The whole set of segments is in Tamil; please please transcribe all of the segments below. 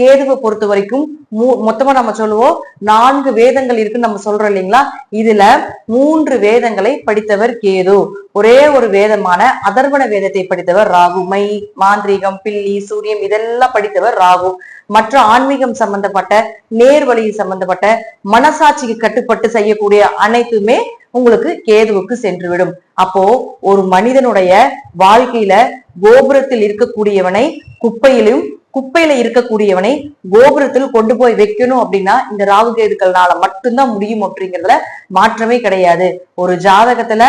கேதுவை பொறுத்த வரைக்கும் மூ மொத்தமா நம்ம சொல்லுவோம் நான்கு வேதங்கள் இருக்குன்னு நம்ம சொல்றோம் இல்லைங்களா? இதுல மூன்று வேதங்களை படித்தவர் கேது. ஒரே ஒரு வேதமான அதர்வன வேதத்தை படித்தவர் ராகு. மை மாந்திரீகம் பில்லி சூரியம் இதெல்லாம் படித்தவர் ராகு. மற்ற ஆன்மீகம் சம்பந்தப்பட்ட நேர்வழியில் சம்பந்தப்பட்ட மனசாட்சிக்கு கட்டுப்பட்டு செய்யக்கூடிய அனைத்துமே உங்களுக்கு கேதுவுக்கு சென்றுவிடும். அப்போ ஒரு மனிதனுடைய வாழ்க்கையில கோபுரத்தில் இருக்கக்கூடியவனை குப்பையிலும் குப்பையில இருக்கக்கூடியவனை கோபுரத்தில் கொண்டு போய் வைக்கணும் அப்படின்னா இந்த ராகு கேதுக்கள்னால மட்டும்தான் முடியும் அப்படிங்கிறதுல மாற்றமே கிடையாது. ஒரு ஜாதகத்துல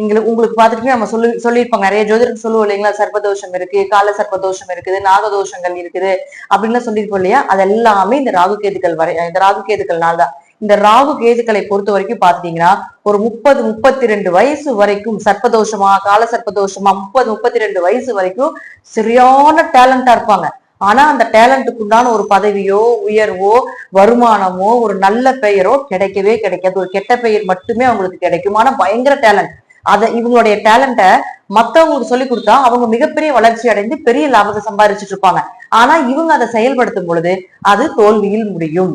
எங்களுக்கு உங்களுக்கு பார்த்துட்டு நம்ம சொல்லி சொல்லியிருப்பாங்க நிறைய ஜோதிடர் சொல்லுவோம் இல்லைங்களா? சர்ப்பதோஷம் இருக்கு கால சர்ப்பதோஷம் இருக்குது நாகதோஷங்கள் இருக்குது அப்படின்னு சொல்லியிருப்போம் இல்லையா? அது எல்லாமே இந்த ராகு கேதுக்கள் வரை இந்த ராகு கேதுக்கள்னால தான். இந்த ராகு கேதுக்களை பொறுத்த வரைக்கும் பாத்தீங்கன்னா ஒரு முப்பது முப்பத்தி ரெண்டு வயசு வரைக்கும் சர்ப்பதோஷமா கால சர்ப்பதோஷமா முப்பது முப்பத்தி ரெண்டு வயசு வரைக்கும் சரியான டேலண்டா இருப்பாங்க. ஆனா அந்த டேலண்ட்டுக்கு உண்டான ஒரு பதவியோ உயர்வோ வருமானமோ ஒரு நல்ல பெயரோ கிடைக்கவே கிடைக்காது. ஒரு கெட்ட பெயர் மட்டுமே அவங்களுக்கு கிடைக்கும். ஆனா பயங்கர டேலண்ட் அதை இவங்களுடைய டேலண்ட்டை மத்தவங்களுக்கு சொல்லி கொடுத்தா அவங்க மிகப்பெரிய வளர்ச்சி அடைந்து பெரிய லாபத்தை சம்பாதிச்சுட்டு இருப்பாங்க. ஆனா இவங்க அதை செயல்படுத்தும் பொழுது அது தோல்வியில் முடியும்.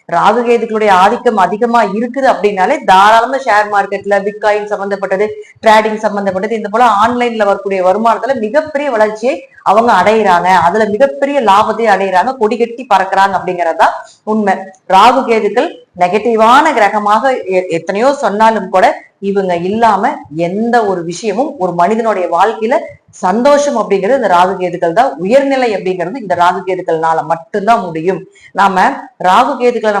ராகுகேதுக்களுடைய ஆதிக்கம் அதிகமா இருக்குது அப்படின்னாலே தாராளமா ஷேர் மார்க்கெட்ல பிட்காயின் சம்பந்தப்பட்டது ட்ரேடிங் சம்பந்தப்பட்டது இந்த போல ஆன்லைன்ல வரக்கூடிய வருமானத்துல மிகப்பெரிய வளர்ச்சியை அவங்க அடையிறாங்க. அதுல மிகப்பெரிய லாபத்தை அடையிறாங்க. கொடி கட்டி பறக்குறாங்க அப்படிங்கறதுதான் உண்மை. ராகு கேதுக்கள் நெகட்டிவான கிரகமாக எத்தனையோ சொன்னாலும் கூட இவங்க இல்லாம எந்த ஒரு விஷயமும் ஒரு மனிதனுடைய வாழ்க்கையில சந்தோஷம் அப்படிங்கிறது இந்த ராகு கேதுக்கள் தான். உயர்நிலை அப்படிங்கிறது இந்த ராகு கேதுக்கள்னால மட்டும்தான் முடியும். நாம ராகு கேதுக்களை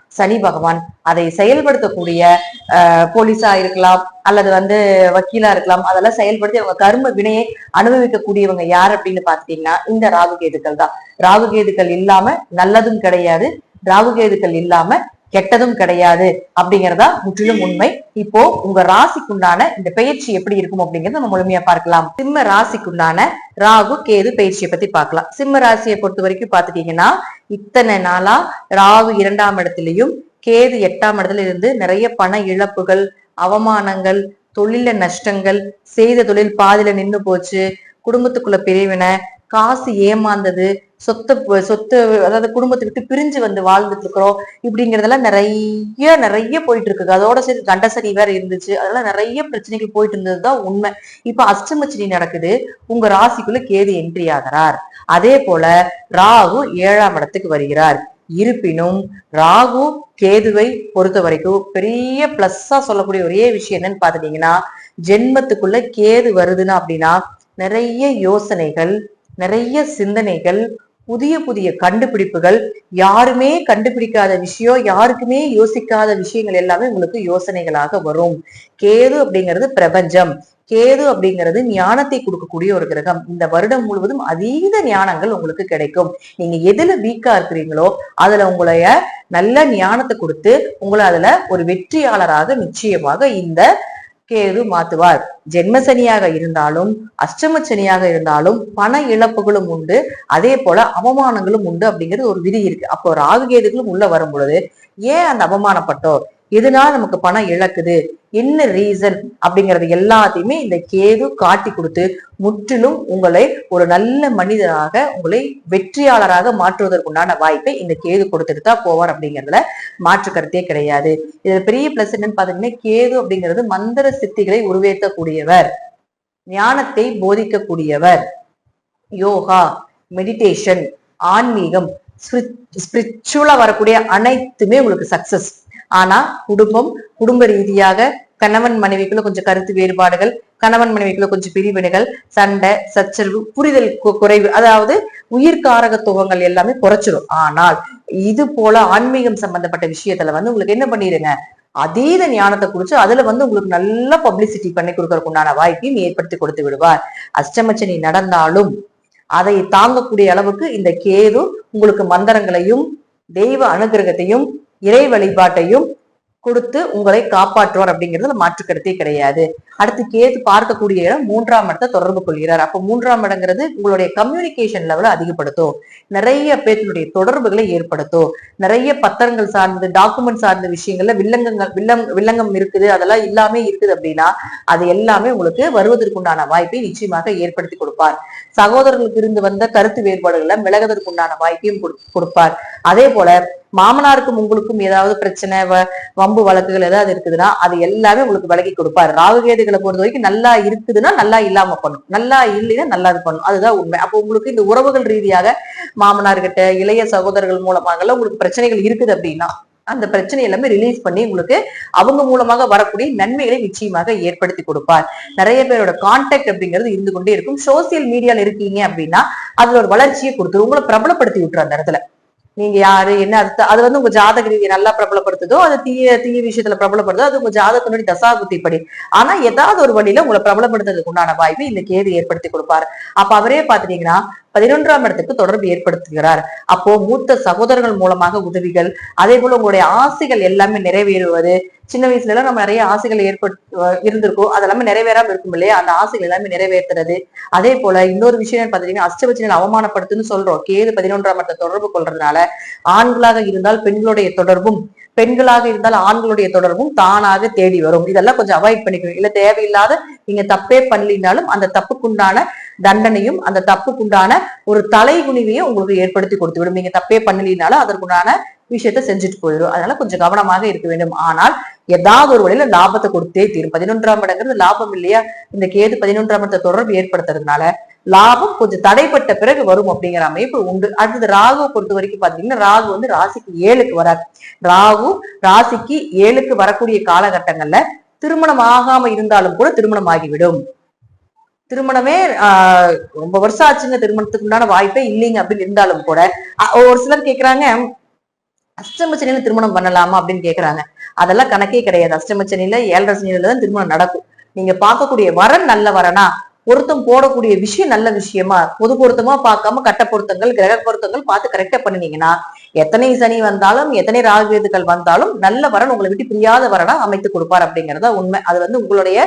சனி பகவான் அதை செயல்படுத்தக்கூடிய போலீஸா இருக்கலாம் அல்லது வந்து வக்கீலா இருக்கலாம் அதெல்லாம் செயல்படுத்தி அவங்க கர்ம வினையை அனுபவிக்கக்கூடியவங்க யார் அப்படின்னு பாத்தீங்கன்னா இந்த ராகுகேதுக்கள் தான். ராகுகேதுக்கள் இல்லாம நல்லதும் கிடையாது. ராகுகேதுக்கள் இல்லாம கெட்டதும் கிடையாது அப்படிங்கறதா முற்றிலும் உண்மை. இப்போ உங்க ராசிக்குண்டான இந்த பயிற்சி எப்படி இருக்கும் அப்படிங்கறத நம்ம முழுமையா பார்க்கலாம். சிம்ம ராசிக்குண்டான ராகு கேது பயிற்சியை பத்தி பார்க்கலாம். சிம்ம ராசியை பொறுத்த வரைக்கும் பாத்துட்டீங்கன்னா இத்தனை நாளா ராகு இரண்டாம் இடத்துலயும் கேது எட்டாம் இடத்துல இருந்து நிறைய பண இழப்புகள் அவமானங்கள் தொழில நஷ்டங்கள் செய்த தொழில் பாதியில நின்னு போச்சு குடும்பத்துக்குள்ள பிரிவினை காசு ஏமாந்தது சொத்து சொத்து அதாவது குடும்பத்தை விட்டு பிரிஞ்சு வந்து வாழ்ந்துட்டு இருக்கிறோம். இப்படிங்கறதெல்லாம் நிறைய நிறைய போயிட்டு இருக்கு அதோட சரி கண்டசரி வேற இருந்துச்சு. அதெல்லாம் நிறைய பிரச்சனைகள் போயிட்டு இருந்ததுதான் உண்மை. இப்ப அஷ்டமச்சினி நடக்குது. உங்க ராசிக்குள்ள கேது என்ட்ரி ஆகிறார். அதே போல ராகு ஏழாம் இடத்துக்கு வருகிறார். இருப்பினும் ராகு கேதுவை பொறுத்த வரைக்கும் பெரிய பிளஸ்ஸா சொல்லக்கூடிய ஒரே விஷயம் என்னன்னு பாத்துட்டீங்கன்னா ஜென்மத்துக்குள்ள கேது வருதுன்னா அப்படின்னா நிறைய யோசனைகள் நிறைய சிந்தனைகள் புதிய புதிய கண்டுபிடிப்புகள் யாருமே கண்டுபிடிக்காத விஷயம் யாருக்குமே யோசிக்காத விஷயங்கள் எல்லாமே உங்களுக்கு யோசனைகளாக வரும். கேது அப்படிங்கிறது பிரபஞ்சம். கேது அப்படிங்கிறது ஞானத்தை கொடுக்கக்கூடிய ஒரு கிரகம். இந்த வருடம் முழுவதும் அதீத ஞானங்கள் உங்களுக்கு கிடைக்கும். நீங்க எதுல வீக்கா இருக்கிறீங்களோ அதுல உங்களைய நல்ல ஞானத்தை கொடுத்து உங்களை அதுல ஒரு வெற்றியாளராக நிச்சயமாக இந்த கேது மாத்துவார். ஜென்மசனியாக இருந்தாலும் அஷ்டம சனியாக இருந்தாலும் பண இழப்புகளும் உண்டு. அதே போல அவமானங்களும் உண்டு அப்படிங்கிறது ஒரு விதி இருக்கு. அப்போ ராகு கேதுகளும் உள்ள வரும் பொழுது ஏன் அந்த அவமானப்பட்டோம் எதனால நமக்கு பணம் இழக்குது? என்ன ரீசன் அப்படிங்கறது எல்லாத்தையுமே இந்த கேது காட்டி கொடுத்து முற்றிலும் உங்களை ஒரு நல்ல மனிதராக உங்களை வெற்றியாளராக மாற்றுவதற்குண்டான வாய்ப்பை இந்த கேது கொடுத்துட்டு தான் போவார் அப்படிங்கிறதுல மாற்று கருத்தே கிடையாது. இதுல பெரிய பிளஸ் என்னன்னு பாத்தீங்கன்னா கேது அப்படிங்கிறது மந்திர சித்திகளை உருவேற்றக்கூடியவர். ஞானத்தை போதிக்கக்கூடியவர். யோகா மெடிடேஷன் ஆன்மீகம் ஸ்பிரிச்சுவலா வரக்கூடிய அனைத்துமே உங்களுக்கு சக்சஸ் ஆனா குடும்பம் குடும்ப ரீதியாக கணவன் மனைவிக்குள்ள கொஞ்சம் கருத்து வேறுபாடுகள் கணவன் மனைவிக்குள்ள கொஞ்சம் பிரிவினைகள் சண்டை சச்சரவு புரிதல் குறைவு அதாவது உயிர்காரகத்துவங்கள் எல்லாமே குறைச்சிடும் ஆனால் இது போல ஆன்மீகம் சம்பந்தப்பட்ட விஷயத்துல வந்து உங்களுக்கு என்ன பண்ணிடுங்க அதீத ஞானத்தை குறிச்சு அதுல வந்து உங்களுக்கு நல்ல பப்ளிசிட்டி பண்ணி கொடுக்கறதுக்கு உண்டான வாய்ப்பையும் ஏற்படுத்தி கொடுத்து விடுவார். அஷ்டமச்சனி நடந்தாலும் அதை தாங்கக்கூடிய அளவுக்கு இந்த கேது உங்களுக்கு மந்திரங்களையும் தெய்வ அனுகிரகத்தையும் இறை வழிபாட்டையும் கொடுத்து உங்களை காப்பாற்றுவார் அப்படிங்கிறது மாற்று கருத்தே கிடையாது. அடுத்து கேது பார்க்கக்கூடிய இடம் மூன்றாம் இடத்தை தொடர்பு கொள்கிறார். அப்போ மூன்றாம் இடங்கிறது உங்களுடைய கம்யூனிகேஷன் லெவலை அதிகப்படுத்தும். நிறைய பேர்த்தினுடைய தொடர்புகளை ஏற்படுத்தும். நிறைய பத்திரங்கள் சார்ந்து டாக்குமெண்ட் சார்ந்த விஷயங்கள்ல வில்லங்கங்கள் வில்லம் வில்லங்கம் இருக்குது அதெல்லாம் இல்லாம இருக்குது அப்படின்னா அது எல்லாமே உங்களுக்கு வருவதற்குண்டான வாய்ப்பை நிச்சயமாக ஏற்படுத்தி கொடுப்பார். சகோதரர்களுக்கு இருந்து வந்த கருத்து வேறுபாடுகளை விலகுவதற்குண்டான வாய்ப்பையும் கொடுப்பார். அதே போல மாமனாருக்கும் உங்களுக்கும் ஏதாவது பிரச்சனை வம்பு வழக்குகள் ஏதாவது இருக்குதுன்னா அது எல்லாமே உங்களுக்கு விலகி கொடுப்பாரு. ராகுகேதுகளை பொறுத்த வரைக்கும் நல்லா இருக்குதுன்னா நல்லா இல்லாம பண்ணும். நல்லா இல்லைன்னா நல்லா இது பண்ணும். அதுதான் உண்மை. அப்போ உங்களுக்கு இந்த உறவுகள் ரீதியாக மாமனார்கிட்ட இளைய சகோதரர்கள் மூலமாக உங்களுக்கு பிரச்சனைகள் இருக்குது அப்படின்னா அந்த பிரச்சனை எல்லாமே ரிலீஸ் பண்ணி உங்களுக்கு அவங்க மூலமாக வரக்கூடிய நன்மைகளை நிச்சயமாக ஏற்படுத்தி கொடுப்பார். நிறைய பேரோட கான்டாக்ட் அப்படிங்கிறது இருந்து கொண்டே இருக்கும். சோசியல் மீடியால இருக்கீங்க அப்படின்னா அதுல ஒரு வளர்ச்சியை கொடுத்துரும். உங்களை பிரபலப்படுத்தி விட்டுரு அந்த இடத்துல. நீங்க யாரு என்ன அர்த்தம்? அது வந்து உங்க ஜாதக ரீதியை நல்லா பிரபலப்படுத்துதோ அது தீய தீய விஷயத்துல பிரபலப்படுதோ அது உங்க ஜாதகத்தினுடைய தசாபுத்தி படி ஆனா ஏதாவது ஒரு வழியில உங்களை பிரபலப்படுத்துறதுக்கு உண்டான வாய்ப்பு இந்த கேது ஏற்படுத்தி கொடுப்பாரு. அப்ப அவரே பாத்துட்டீங்கன்னா பதினொன்றாம் இடத்துக்கு தொடர்பு ஏற்படுத்துகிறார். அப்போ மூத்த சகோதரர்கள் மூலமாக உதவிகள் அதே போல உங்களுடைய ஆசைகள் எல்லாமே நிறைவேறுவது சின்ன வயசுல எல்லாம் நம்ம நிறைய ஆசைகள் ஏற்பட்டு இருந்திருக்கும். அதெல்லாமே நிறைவேறாம இருக்கும் இல்லையா? அந்த ஆசைகள் எல்லாமே நிறைவேற்றுறது. அதே போல இன்னொரு விஷயம் பாத்தீங்கன்னா அஷ்டபட்சங்கள் அவமானப்படுத்துன்னு சொல்றோம். கேது பதினொன்றாம் இடத்தை தொடர்பு கொள்றதுனால ஆண்களாக இருந்தால் பெண்களுடைய தொடர்பும் பெண்களாக இருந்தால் ஆண்களுடைய தொடர்பும் தானாக தேடி வரும். இதெல்லாம் கொஞ்சம் அவாய்ட் பண்ணிக்கணும். இல்ல தேவையில்லாத நீங்க தப்பே பண்ணலினாலும் அந்த தப்புக்குண்டான தண்டனையும் அந்த தப்புக்குண்டான ஒரு தலைகுனிவையும் உங்களுக்கு ஏற்படுத்தி கொடுத்து விடும் நீங்க தப்பே பண்ணலினாலும் அதற்குண்டான விஷயத்த செஞ்சுட்டு போயிடும் அதனால கொஞ்சம் கவனமாக இருக்க வேண்டும். ஆனால் ஏதாவது ஒரு வழியில லாபத்தை கொடுத்தே தீரும். பதினொன்றாம் இடங்கிறது லாபம் இல்லையா? இந்த கேது பதினொன்றாம் இடத்தை தொடர்பு ஏற்படுத்துறதுனால லாபம் கொஞ்சம் தடைப்பட்ட பிறகு வரும் அப்படிங்கிற அமைப்பு உண்டு. அடுத்தது ராகு பொறுத்த வரைக்கும் பாத்தீங்கன்னா ராகு வந்து ராசிக்கு ஏழுக்கு வராது ராகு ராசிக்கு ஏழுக்கு வரக்கூடிய காலகட்டங்கள்ல திருமணம் ஆகாம இருந்தாலும் கூட திருமணம் ஆகிவிடும் திருமணமே ஆஹ் ரொம்ப வருஷம் ஆச்சுங்க திருமணத்துக்கு உண்டான வாய்ப்பே இல்லைங்க அப்படின்னு இருந்தாலும் கூட. ஒரு சிலர் கேக்குறாங்க அஷ்டம திருமணம் பண்ணலாமா அப்படின்னு கேக்குறாங்க. அதெல்லாம் கணக்கே கிடையாது. அஷ்டமசணியில ஏழரை சனியில தான் திருமணம் நடக்கும். நீங்க பார்க்கக்கூடிய வரன் நல்ல வரனா பொருத்தம் போடக்கூடிய விஷயம் நல்ல விஷயமா பொது பொருத்தமா பார்க்காம கட்ட பொருத்தங்கள் கிரக பொருத்தங்கள் பார்த்து கரெக்டா பண்ணினீங்கன்னா எத்தனை சனி வந்தாலும் எத்தனை ராகுவேதுகள் வந்தாலும் நல்ல வரன் உங்களை விட்டு பிரியாத வரனா அமைத்து கொடுப்பார் அப்படிங்கறத உண்மை. அது வந்து உங்களுடைய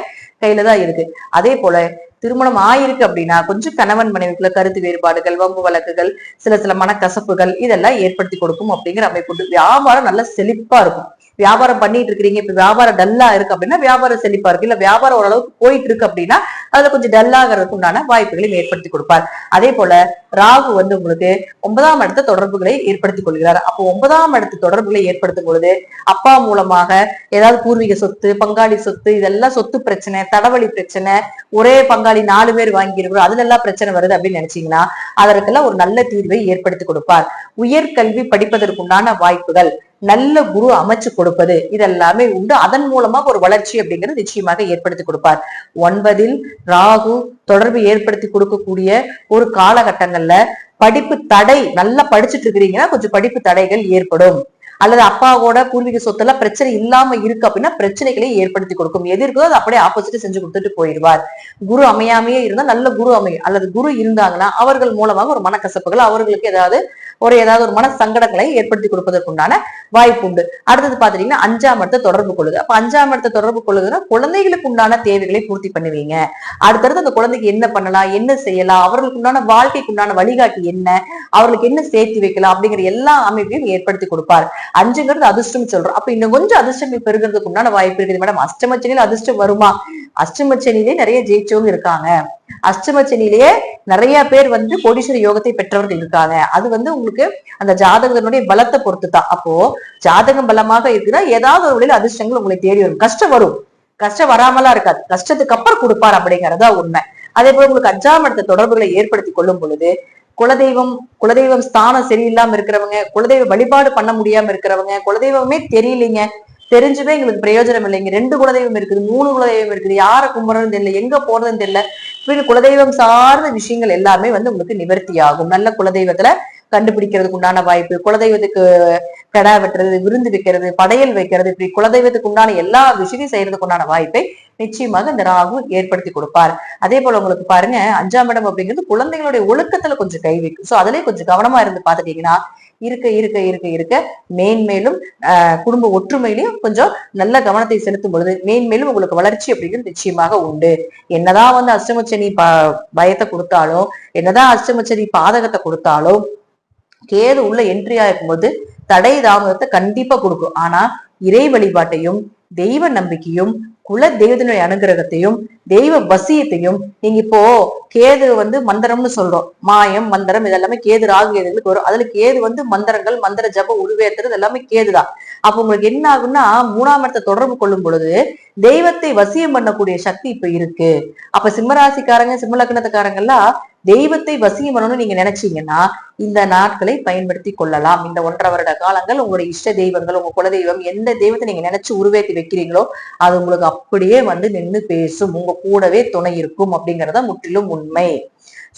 கையில தான் இருக்கு. அதே போல திருமணம் ஆயிருக்கு அப்படின்னா கொஞ்சம் கணவன் மனைவிக்குள்ள கருத்து வேறுபாடுகள் வம்பு வழக்குகள் சில சில மனக்கசப்புகள் இதெல்லாம் ஏற்படுத்தி கொடுக்கும் அப்படிங்கிற அமைப்பு வியாபாரம் நல்ல செழிப்பா இருக்கும். வியாபாரம் பண்ணிட்டு இருக்கிறீங்க இப்ப வியாபாரம் டல்லா இருக்கு அப்படின்னா வியாபாரம் செழிப்பா இருக்கு இல்ல வியாபாரம் ஓரளவுக்கு போயிட்டு இருக்கு அப்படின்னா அதுல கொஞ்சம் டல்லாகிறதுக்கு உண்டான வாய்ப்புகளையும் ஏற்படுத்தி கொடுப்பார். அதே போல ராகு வந்து உங்களுக்கு ஒன்பதாம் இடத்த தொடர்புகளை ஏற்படுத்தி கொள்கிறார். அப்போ ஒன்பதாம் இடத்து தொடர்புகளை ஏற்படுத்தும் பொழுது அப்பா மூலமாக ஏதாவது பூர்வீக சொத்து பங்காளி சொத்து இதெல்லாம் சொத்து பிரச்சனை தடவழி பிரச்சனை ஒரே பங்காளி நாலு பேர் வாங்கியிருக்கிறோம் அதுல எல்லாம் பிரச்சனை வருது அப்படின்னு நினைச்சீங்கன்னா அதற்கெல்லாம் ஒரு நல்ல தீர்வை ஏற்படுத்தி கொடுப்பார். உயர்கல்வி படிப்பதற்குண்டான வாய்ப்புகள் நல்ல குரு அமைச்சு கொடுப்பது. இதெல்லாமே உண்டு. அதன் மூலமா ஒரு வளர்ச்சி அப்படிங்கிறது நிச்சயமாக ஏற்படுத்தி கொடுப்பார். ஒன்பதில் ராகு தொடர்பு ஏற்படுத்தி கொடுக்கக்கூடிய ஒரு காலகட்டங்கள்ல படிப்பு தடை நல்லா படிச்சுட்டு இருக்கிறீங்கன்னா கொஞ்சம் படிப்பு தடைகள் ஏற்படும். அல்லது அப்பாவோட பூர்வீக சொத்துல பிரச்சனை இல்லாம இருக்கு அப்படின்னா பிரச்சனைகளை ஏற்படுத்தி கொடுக்கும். எது இருக்கோ அது அப்படியே ஆப்போசிட் செஞ்சு கொடுத்துட்டு போயிடுவார். குரு அமையாமையே இருந்தா நல்ல குரு அமையும் அல்லது குரு இருந்தாங்கன்னா அவர்கள் மூலமாக ஒரு மனக்கசப்புகள் அவர்களுக்கு ஏதாவது ஒரு ஏதாவது ஒரு மன சங்கடங்களை ஏற்படுத்தி கொடுப்பதற்குண்டான வாய்ப்பு உண்டு. அடுத்தது பாத்தீங்கன்னா அஞ்சாம் இடத்தை தொடர்பு கொள்ளுது. அப்ப அஞ்சாம் இடத்தை தொடர்பு கொள்ளுதுன்னா குழந்தைகளுக்கு உண்டான தேவைகளை பூர்த்தி பண்ணுவீங்க. அடுத்தடுத்து அந்த குழந்தைக்கு என்ன பண்ணலாம் என்ன செய்யலாம் அவர்களுக்கு உண்டான வாழ்க்கைக்கு உண்டான வழிகாட்டி என்ன அவர்களுக்கு என்ன சேர்த்து வைக்கலாம் அப்படிங்கிற எல்லா அமைப்பையும் ஏற்படுத்தி கொடுப்பார். அஞ்சுங்கிறது அதிர்ஷ்டம் சொல்றோம். அப்ப இன்னும் கொஞ்சம் அதிர்ஷ்டங்கள் பெறுகிறதுக்கு உண்டான வாய்ப்பு இருக்குது. மேடம் அஷ்டமச்சனியில் அதிர்ஷ்டம் வருமா? அஷ்டமச்சனிலே நிறைய ஜெயிச்சவங்க இருக்காங்க. அஷ்டமச்சனிலேயே நிறைய பேர் வந்து கோடீஸ்வர யோகத்தை பெற்றவர்கள் இருக்காங்க. அது வந்து உங்களுக்கு அந்த ஜாதகத்தினுடைய பலத்தை பொறுத்து தான் அப்போ ஜாதகம் பலமாக இருக்குன்னா ஏதாவது ஒரு வழியில் அதிர்ஷ்டங்கள் உங்களை தேடி வரும். கஷ்டம் வரும். கஷ்டம் வராமலாம் இருக்காது. கஷ்டத்துக்கு அப்புறம் கொடுப்பார் அப்படிங்கறதா உண்மை. அதே போல உங்களுக்கு அஞ்சாம் இடத்த தொடர்புகளை ஏற்படுத்தி கொள்ளும் பொழுது குலதெய்வம் குலதெய்வம் ஸ்தானம் சரியில்லாம இருக்கிறவங்க குலதெய்வ வழிபாடு பண்ண முடியாம இருக்கிறவங்க குலதெய்வமே தெரியலீங்க. தெரிஞ்சுமே எங்களுக்கு பிரயோஜனம் இல்லைங்க ரெண்டு குலதெய்வம் இருக்குது மூணு குலதெய்வம் இருக்குது. யாரை கும்பிடுறதுன்னு தெரியல எங்க போறதுன்னு தெரியல. இப்படி குலதெய்வம் சார்ந்த விஷயங்கள் எல்லாமே வந்து உங்களுக்கு நிவர்த்தி ஆகும். நல்ல குலதெய்வத்துல கண்டுபிடிக்கிறதுக்கு உண்டான வாய்ப்பு குலதெய்வத்துக்கு கடா வெட்டுறது விருந்து வைக்கிறது படையல் வைக்கிறது இப்படி குலதெய்வத்துக்கு உண்டான எல்லா விஷயத்தையும் செய்யறதுக்கு உண்டான வாய்ப்பை நிச்சயமாக இந்த ராகு ஏற்படுத்தி கொடுப்பார். அதே போல உங்களுக்கு பாருங்க அஞ்சாம் இடம் அப்படிங்கிறது குழந்தைகளுடைய ஒழுக்கத்துல கொஞ்சம் கை வைக்கும். சோ அதுலயே கொஞ்சம் கவனமா இருந்து பாத்துட்டீங்கன்னா இருக்க இருக்க இருக்க இருக்க மேன்மேலும் ஆஹ் குடும்ப ஒற்றுமையிலையும் கொஞ்சம் நல்ல கவனத்தை செலுத்தும் பொழுது மேன்மேலும் உங்களுக்கு வளர்ச்சி அப்படிங்கிறது நிச்சயமாக உண்டு. என்னதான் வந்து அஷ்டமச்சனி ப பயத்தை கொடுத்தாலும் என்னதான் அஷ்டமச்சனி பாதகத்தை கொடுத்தாலும் கேது உள்ள என்ட்ரி ஆகும்போது தடை தாமதத்தை கண்டிப்பா கொடுக்கும். ஆனா இறை வழிபாட்டையும் தெய்வ நம்பிக்கையும் குல தெய்வத்தினுடைய அனுகிரகத்தையும் தெய்வ வசியத்தையும் நீங்க இப்போ கேது வந்து மந்திரம்னு சொல்றோம். மாயம் மந்திரம் இதெல்லாமே கேது ராகு கேதுகளுக்கு வரும். அதுல கேது வந்து மந்திரங்கள் மந்திர ஜப உருவேத்துறது எல்லாமே கேதுதான். அப்ப உங்களுக்கு என்ன ஆகும்னா மூணாம் இடத்தை தொடர்பு கொள்ளும் பொழுது தெய்வத்தை வசியம் பண்ணக்கூடிய சக்தி இப்ப இருக்கு. அப்ப சிம்மராசிக்காரங்க சிம்மலக்கணத்துக்காரங்க எல்லாம் தெய்வத்தை வசியம் பண்ணணும்னு நீங்க நினைச்சீங்கன்னா இந்த நாட்களை பயன்படுத்தி கொள்ளலாம். இந்த ஒன்றரை வருட காலங்கள் உங்களுடைய இஷ்ட தெய்வங்கள் உங்க குலதெய்வம் எந்த தெய்வத்தை நீங்க நினைச்சு உருவேற்றி வைக்கிறீங்களோ அது உங்களுக்கு அப்படியே வந்து நின்று பேசும். உங்க கூடவே துணை இருக்கும் அப்படிங்கறத முற்றிலும் உண்மை.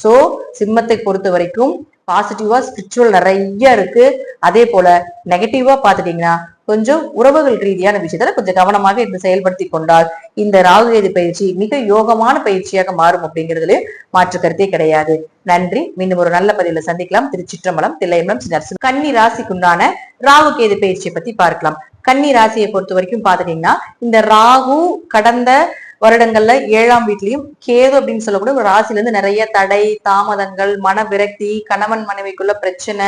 சோ சிம்மத்தை பொறுத்த வரைக்கும் பாசிட்டிவா ஸ்பிரிச்சுவல் நிறைய இருக்கு. அதே போல நெகட்டிவா பாத்துட்டீங்கன்னா கொஞ்சம் உறவுகள் ரீதியான விஷயத்துல கொஞ்சம் கவனமாக இருந்து செயல்படுத்தி கொண்டால் இந்த ராகுகேது பயிற்சி மிக யோகமான பயிற்சியாக மாறும் அப்படிங்கிறதுல மாற்று கருத்தே கிடையாது. நன்றி. மீண்டும் ஒரு நல்ல பதிவுல சந்திக்கலாம். திருச்சிற்றம்பலம் தில்லையம்பலம் நரசு கன்னி ராசிக்குண்டான ராகு கேது பயிற்சியை பத்தி பார்க்கலாம். கன்னி ராசியை பொறுத்த வரைக்கும் பாத்துட்டீங்கன்னா இந்த ராகு கடந்த வருடங்கள்ல ஏழாம் வீட்லயும் கேது அப்படின்னு சொல்லக்கூடிய ஒரு ராசில இருந்து நிறைய தடை தாமதங்கள் மன விரக்தி கணவன் மனைவிக்குள்ள பிரச்சனை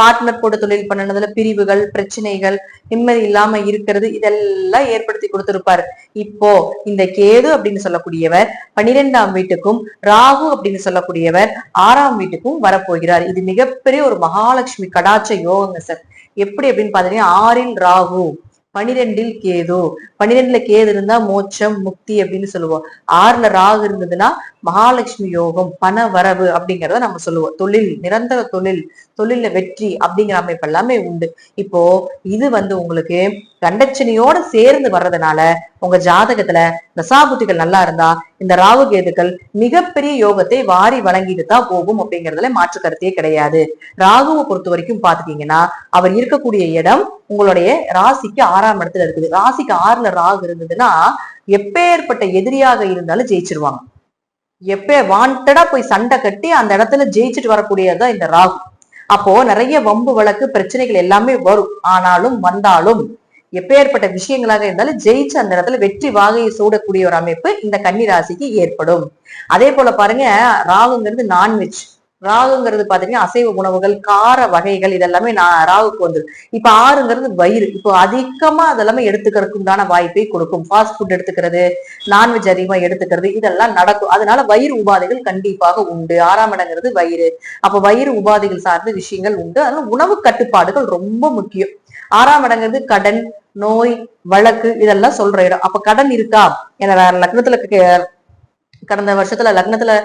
பார்ட்னர் போட்டு தொழில் பண்ணதுல பிரிவுகள் பிரச்சனைகள் நிம்மதி இல்லாம இருக்கிறது இதெல்லாம் ஏற்படுத்தி கொடுத்திருப்பாரு. இப்போ இந்த கேது அப்படின்னு சொல்லக்கூடியவர் பனிரெண்டாம் வீட்டுக்கும் ராகு அப்படின்னு சொல்லக்கூடியவர் ஆறாம் வீட்டுக்கும் வரப்போகிறார். இது மிகப்பெரிய ஒரு மகாலட்சுமி கடாச்ச யோகங்க சார். எப்படி அப்படின்னு பாத்தீங்கன்னா ஆறில் ராகு பனிரெண்டில் கேது. பனிரெண்டுல கேது இருந்தா மோட்சம் முக்தி அப்படின்னு சொல்லுவோம். ஆறுல ராகு இருந்ததுன்னா மகாலட்சுமி யோகம் பண வரவு அப்படிங்கிறத நம்ம சொல்லுவோம். தொழில் நிரந்தர தொழில் தொழில வெற்றி அப்படிங்கிற அமைப்பு எல்லாமே உண்டு. இப்போ இது வந்து உங்களுக்கு கண்டச்சனையோட சேர்ந்து வர்றதுனால உங்க ஜாதகத்துல தசாபுத்திகள் நல்லா இருந்தா இந்த ராகு கேதுக்கள் மிகப்பெரிய யோகத்தை வாரி வழங்கிட்டு தான் போகும் அப்படிங்கறதுல மாற்று கருத்தே கிடையாது. ராகுவை பொறுத்த வரைக்கும் பாத்துட்டீங்கன்னா அவர் இருக்கக்கூடிய இடம் உங்களுடைய ராசிக்கு ஆறாம் இடத்துல இருக்குது. ராசிக்கு ஆறுல ராகு இருந்ததுன்னா எப்பேற்பட்ட எதிரியாக இருந்தாலும் ஜெயிச்சிருவாங்க. எப்ப வாண்டடா போய் சண்டை கட்டி அந்த இடத்துல ஜெயிச்சுட்டு வரக்கூடியதுதான் இந்த ராகு. அப்போ நிறைய வம்பு வழக்கு பிரச்சனைகள் எல்லாமே வரும். ஆனாலும் வந்தாலும் எப்பேற்பட்ட விஷயங்களாக இருந்தாலும் ஜெயிச்சு அந்த இடத்துல வெற்றி வாகையை சூடக்கூடிய ஒரு அமைப்பு இந்த கன்னி ராசிக்கு ஏற்படும். அதே போல பாருங்க ராகுங்கிறது நான்வெஜ் ராகுங்கிறது பாத்தீங்கன்னா அசைவ உணவுகள் கார வகைகள் இதெல்லாமே நான் ராகுக்கு வந்து இப்ப ஆறுங்கிறது வயிறு. இப்போ அதிகமா அதெல்லாமே எடுத்துக்கிறதுக்கு உண்டான வாய்ப்பை கொடுக்கும். ஃபாஸ்ட் ஃபுட் எடுத்துக்கிறது நான்வெஜ் அதிகமா எடுத்துக்கிறது இதெல்லாம் நடக்கும். அதனால வயிறு உபாதைகள் கண்டிப்பாக உண்டு. ஆறாம் இடங்கிறது வயிறு. அப்ப வயிறு உபாதைகள் சார்ந்த விஷயங்கள் உண்டு. அதனால உணவு கட்டுப்பாடுகள் ரொம்ப முக்கியம். ஆறாம் இடங்கிறது கடன் நோய் வழக்கு இதெல்லாம் சொல்ற இடம். அப்ப கடன் இருக்கா? ஏன்னா லக்னத்துல கே- கடந்த வருஷத்துல லக்னத்துல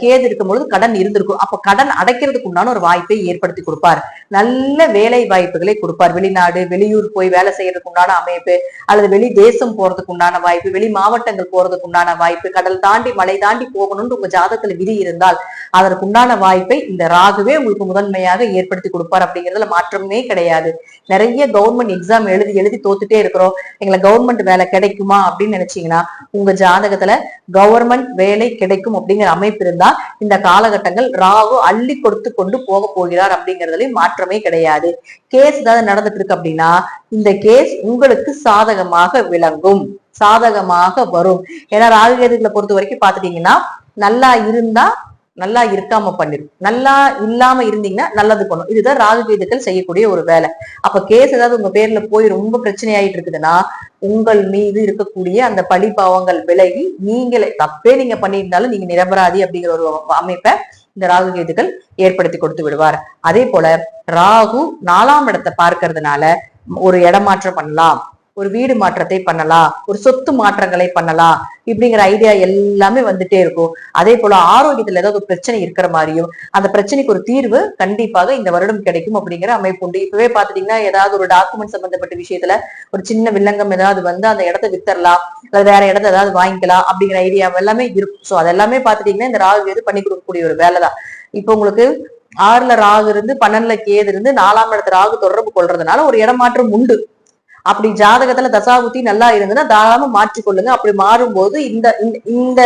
கேது இருக்கும்பொழுது கடன் இருந்திருக்கும். அப்ப கடன் அடைக்கிறதுக்கு உண்டான ஒரு வாய்ப்பை ஏற்படுத்தி கொடுப்பார். நல்ல வேலை வாய்ப்புகளை கொடுப்பார். வெளிநாடு வெளியூர் போய் வேலை செய்யறதுக்கு உண்டான அமைப்பு அல்லது வெளி தேசம் போறதுக்கு உண்டான வாய்ப்பு வெளி மாவட்டங்கள் போறதுக்கு உண்டான வாய்ப்பு கடல் தாண்டி மலை தாண்டி போகணும்னு உங்க ஜாதகத்துல விதி இருந்தால் அதற்கு உண்டான வாய்ப்பை இந்த ராகுவே உங்களுக்கு முதன்மையாக ஏற்படுத்தி கொடுப்பார் அப்படிங்கிறதுல மாற்றமே கிடையாது. நிறைய கவர்மெண்ட் எக்ஸாம் எழுதி எழுதி தோத்துட்டே இருக்கிறோம். எங்களை கவர்மெண்ட் வேலை கிடைக்குமா அப்படின்னு நினைச்சீங்கன்னா உங்க ஜாதகத்துல கவர்மெண்ட் வேலை கிடைக்கும் அப்படிங்கிற அமைப்பு இருந்தா இந்த காலகட்டங்கள் ராகு அள்ளி கொடுத்து கொண்டு போக போகிறார் அப்படிங்கறதுலயும் மாற்றமே கிடையாது. கேஸ் ஏதாவது நடந்துட்டு இருக்கு அப்படின்னா இந்த கேஸ் உங்களுக்கு சாதகமாக விளங்கும். சாதகமாக வரும். ஏன்னா ராகு கேதுகளை பொறுத்த வரைக்கும் பாத்துட்டீங்கன்னா நல்லா இருந்தா நல்லா இருக்காம பண்ணிடும் நல்லா இல்லாம இருந்தீங்கன்னா நல்லது பண்ணும். இதுதான் ராகு கேதுக்கள் செய்யக்கூடிய ஒரு வேலை. அப்ப கேஸ் ஏதாவது உங்க பேர்ல போய் ரொம்ப பிரச்சனை ஆயிட்டு இருக்குதுன்னா உங்கள் மீது இருக்கக்கூடிய அந்த பழி பாவங்கள் விலகி நீங்களே தப்பே நீங்க பண்ணியிருந்தாலும் நீங்க நிரபராதி அப்படிங்கிற ஒரு அமைப்பை இந்த ராகு கேதுகள் ஏற்படுத்தி கொடுத்து விடுவார். அதே போல ராகு நாலாம் இடத்தை பார்க்கறதுனால ஒரு இடமாற்றம் பண்ணலாம். ஒரு வீடு மாற்றத்தை பண்ணலாம் ஒரு சொத்து மாற்றங்களை பண்ணலாம் இப்படிங்கிற ஐடியா எல்லாமே வந்துட்டே இருக்கும். அதே போல ஆரோக்கியத்துல ஏதாவது ஒரு பிரச்சனை இருக்கிற மாதிரியும் அந்த பிரச்சனைக்கு ஒரு தீர்வு கண்டிப்பாக இந்த வருடம் கிடைக்கும் அப்படிங்கிற அமைப்பு உண்டு. இப்பவே பாத்துட்டீங்கன்னா ஏதாவது ஒரு டாக்குமெண்ட் சம்பந்தப்பட்ட விஷயத்துல ஒரு சின்ன வில்லங்கம் ஏதாவது வந்து அந்த இடத்த வித்தரலாம் அல்லது வேற இடத்த ஏதாவது வாங்கிக்கலாம் அப்படிங்கிற ஐடியா எல்லாமே இருக்கும். சோ அதெல்லாமே பாத்துட்டீங்கன்னா இந்த ராகு கேது பண்ணி கொடுக்கக்கூடிய ஒரு வேலை தான். இப்போ உங்களுக்கு ஆறுல ராகு இருந்து பன்னெண்டுல கேது இருந்து நாலாம் இடத்துல ராகு தொடர்பு கொள்றதுனால ஒரு இடமாற்றம் உண்டு. அப்படி ஜாதகத்துல தசாபுத்தி நல்லா இருந்ததுன்னா தாராளமா மாற்றிக்கொள்ளுங்க அப்படி மாறும்போது இந்த இந்த- இந்த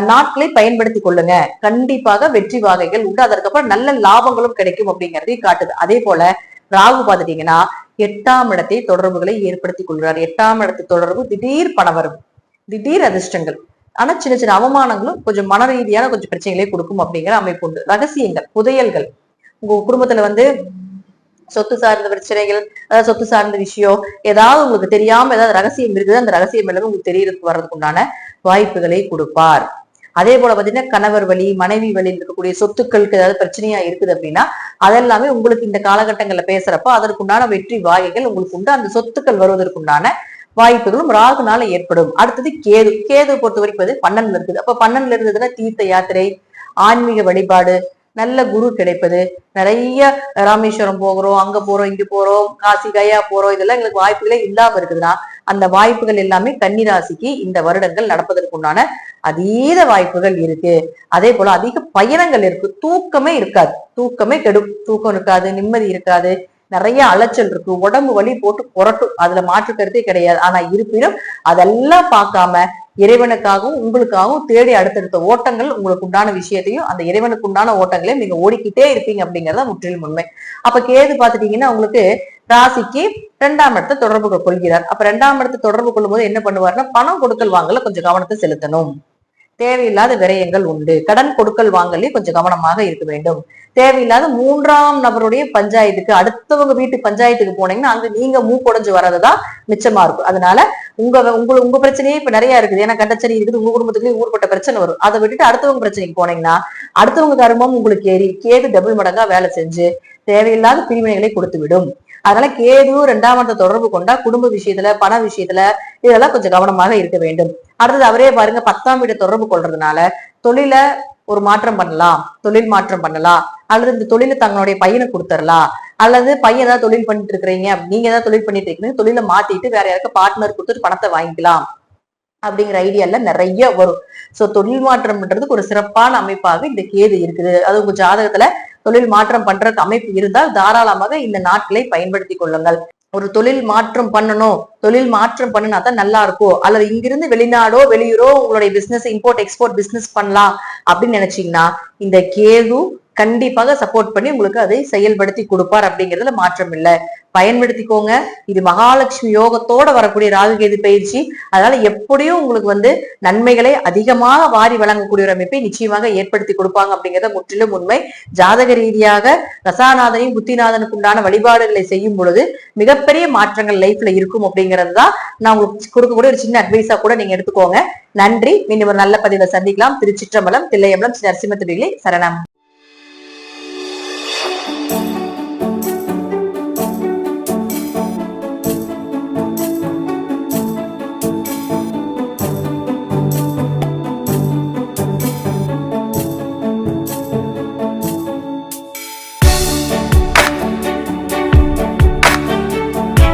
நாட்களை பயன்படுத்தி கொள்ளுங்க. கண்டிப்பாக வெற்றி வாகைகள் உண்டு. அதற்கப்புறம் நல்ல லாபங்களும் கிடைக்கும் அப்படிங்கறதையும் காட்டுது. அதே போல ராகு பாத்துட்டீங்கன்னா எட்டாம் இடத்தை தொடர்புகளை ஏற்படுத்தி கொள்கிறார். எட்டாம் இடத்து தொடர்பு திடீர் பணவரவு திடீர் அதிர்ஷ்டங்கள். ஆனா சின்ன சின்ன அவமானங்களும் கொஞ்சம் மன ரீதியான கொஞ்சம் பிரச்சனைகளை கொடுக்கும் அப்படிங்கிற அமைப்பு உண்டு. ரகசியங்கள் புதையல்கள். உங்க குடும்பத்துல வந்து சொத்து சார்ந்த பிரச்சனைகள் அதாவது சொத்து சார்ந்த விஷயம் ஏதாவது உங்களுக்கு தெரியாம ஏதாவது ரகசியம் இருக்குது அந்த ரகசியம் எல்லாமே உங்களுக்கு தெரியறதுக்கு வர்றதுக்கு உண்டான வாய்ப்புகளை கொடுப்பார். அதே போல பாத்தீங்கன்னா கணவர் வழி மனைவி வழியில் இருக்கக்கூடிய சொத்துக்களுக்கு ஏதாவது பிரச்சனையா இருக்குது அப்படின்னா அதெல்லாமே உங்களுக்கு இந்த காலகட்டங்கள்ல பேசுறப்போ அதற்குண்டான வெற்றி வாய்கள் உங்களுக்கு உண்டு. அந்த சொத்துக்கள் வருவதற்குண்டான வாய்ப்புகளும் ராகுனால ஏற்படும். அடுத்தது கேது. கேது பொறுத்த வரைக்கும் வந்து பன்னெண்டுல இருக்குது. அப்ப பன்னெண்டுல இருந்ததுன்னா தீர்த்த யாத்திரை ஆன்மீக வழிபாடு நல்ல குரு கிடைப்பது. நிறைய ராமேஸ்வரம் போகிறோம் அங்க போறோம் இங்க போறோம் காசி கயா போறோம் இதெல்லாம் எங்களுக்கு வாய்ப்புகளே இல்லாம இருக்குதுன்னா அந்த வாய்ப்புகள் எல்லாமே கன்னிராசிக்கு இந்த வருடங்கள் நடப்பதற்குண்டான அதீத வாய்ப்புகள் இருக்கு. அதே போல அதிக பயணங்கள் இருக்கு. தூக்கமே இருக்காது. தூக்கமே கெடும். தூக்கம் இருக்காது நிம்மதி இருக்காது. நிறைய அலைச்சல் இருக்கு. உடம்பு வலி போட்டு புரட்டும் அதுல மாற்று கருத்தே கிடையாது. ஆனா இருப்பினும் அதெல்லாம் பார்க்காம இறைவனுக்காகவும் உங்களுக்காகவும் தேடி அடுத்தடுத்த ஓட்டங்கள் உங்களுக்கு உண்டான விஷயத்தையும் அந்த இறைவனுக்கு உண்டான ஓட்டங்களையும் நீங்க ஓடிக்கிட்டே இருப்பீங்க அப்படிங்கறத முற்றிலும் உண்மை. அப்ப கேது பாத்துட்டீங்கன்னா உங்களுக்கு ராசிக்கு ரெண்டாம் இடத்தை தொடர்பு கொள்கிறார். அப்ப ரெண்டாம் இடத்தை தொடர்பு கொள்ளும்போது என்ன பண்ணுவாருன்னா பணம் கொடுக்கல் வாங்கல கொஞ்சம் கவனத்தை செலுத்தணும். தேவையில்லாத விரயங்கள் உண்டு. கடன் கொடுக்கல் வாங்கலே கொஞ்சம் கவனமாக இருக்க வேண்டும். தேவையில்லாத மூன்றாம் நபருடைய பஞ்சாயத்துக்கு அடுத்தவங்க வீட்டு பஞ்சாயத்துக்கு போனீங்கன்னா அங்க நீங்க மூக்குடைஞ்சு வர்றதுதான் மிச்சமா இருக்கும். அதனால உங்க உங்க உங்க பிரச்சனையே இப்ப நிறைய இருக்குது. ஏன்னா கண்டச்சனி இருக்குது உங்க குடும்பத்துக்குள்ளே ஊர்பட்ட பிரச்சனை வரும். அதை விட்டுட்டு அடுத்தவங்க பிரச்சனைக்கு போனீங்கன்னா அடுத்தவங்க கர்மம் உங்களுக்கு ஏறி கேது டபுள் மடங்கா வேலை செஞ்சு தேவையில்லாத பிரிவினைகளை கொடுத்து விடும் அதனால கேது ரெண்டாம் இடத்தை தொடர்பு கொண்டா குடும்ப விஷயத்துல பண விஷயத்துல இதெல்லாம் கொஞ்சம் கவனமாக இருக்க வேண்டும். அடுத்தது அவரே பாருங்க பத்தாம் வீட்டை தொடர்பு கொள்றதுனால தொழில ஒரு மாற்றம் பண்ணலாம் தொழில் மாற்றம் பண்ணலாம் அல்லது இந்த தொழில தங்களுடைய பையனை கொடுத்துடலாம் அல்லது பையன் ஏதாவது தொழில் பண்ணிட்டு இருக்கிறீங்க நீங்க ஏதாவது தொழில் பண்ணிட்டு இருக்கீங்க தொழில மாத்திட்டு வேற யாருக்கும் பார்ட்னர் கொடுத்துட்டு பணத்தை வாங்கிக்கலாம். அப்படிங்கிற ஐடியால நிறைய வரும். சோ தொழில் மாற்றம்ன்றதுக்கு ஒரு சிறப்பான அமைப்பாக இந்த கேது இருக்குது. அது உங்க ஜாதகத்துல தொழில் மாற்றம் பண்றதுக்கு அமைப்பு இருந்தால் தாராளமாக இந்த நாட்களை பயன்படுத்தி கொள்ளுங்கள். ஒரு தொழில் மாற்றம் பண்ணணும். தொழில் மாற்றம் பண்ணினா தான் நல்லா இருக்கும். அல்லது இங்கிருந்து வெளிநாடோ வெளியூரோ உங்களுடைய பிசினஸ் இம்போர்ட் எக்ஸ்போர்ட் பிசினஸ் பண்ணலாம் அப்படின்னு நினைச்சீங்கன்னா இந்த கேது கண்டிப்பாக சப்போர்ட் பண்ணி உங்களுக்கு அதை செயல்படுத்தி கொடுப்பார் அப்படிங்கிறதுல மாற்றம் இல்லை. பயன்படுத்திக்கோங்க. இது மகாலட்சுமி யோகத்தோட வரக்கூடிய ராகுகேது பயிற்சி. அதனால எப்படியும் உங்களுக்கு வந்து நன்மைகளை அதிகமாக வாரி வழங்கக்கூடிய ஒரு அமைப்பை நிச்சயமாக ஏற்படுத்தி கொடுப்பாங்க அப்படிங்கிறத முற்றிலும் உண்மை. ஜாதக ரீதியாக ரசாநாதனையும் புத்திநாதனுக்கு உண்டான வழிபாடுகளை செய்யும் பொழுது மிகப்பெரிய மாற்றங்கள் லைஃப்ல இருக்கும் அப்படிங்கிறது தான் நான் உங்களுக்கு கொடுக்கக்கூடிய ஒரு சின்ன அட்வைஸா கூட நீங்க எடுத்துக்கோங்க. நன்றி. மீண்டும் ஒரு நல்ல பதிவை சந்திக்கலாம். திருச்சிற்றம்பலம் தில்லையம்பலம் நரசிம்ம திருவிழி சரணம்.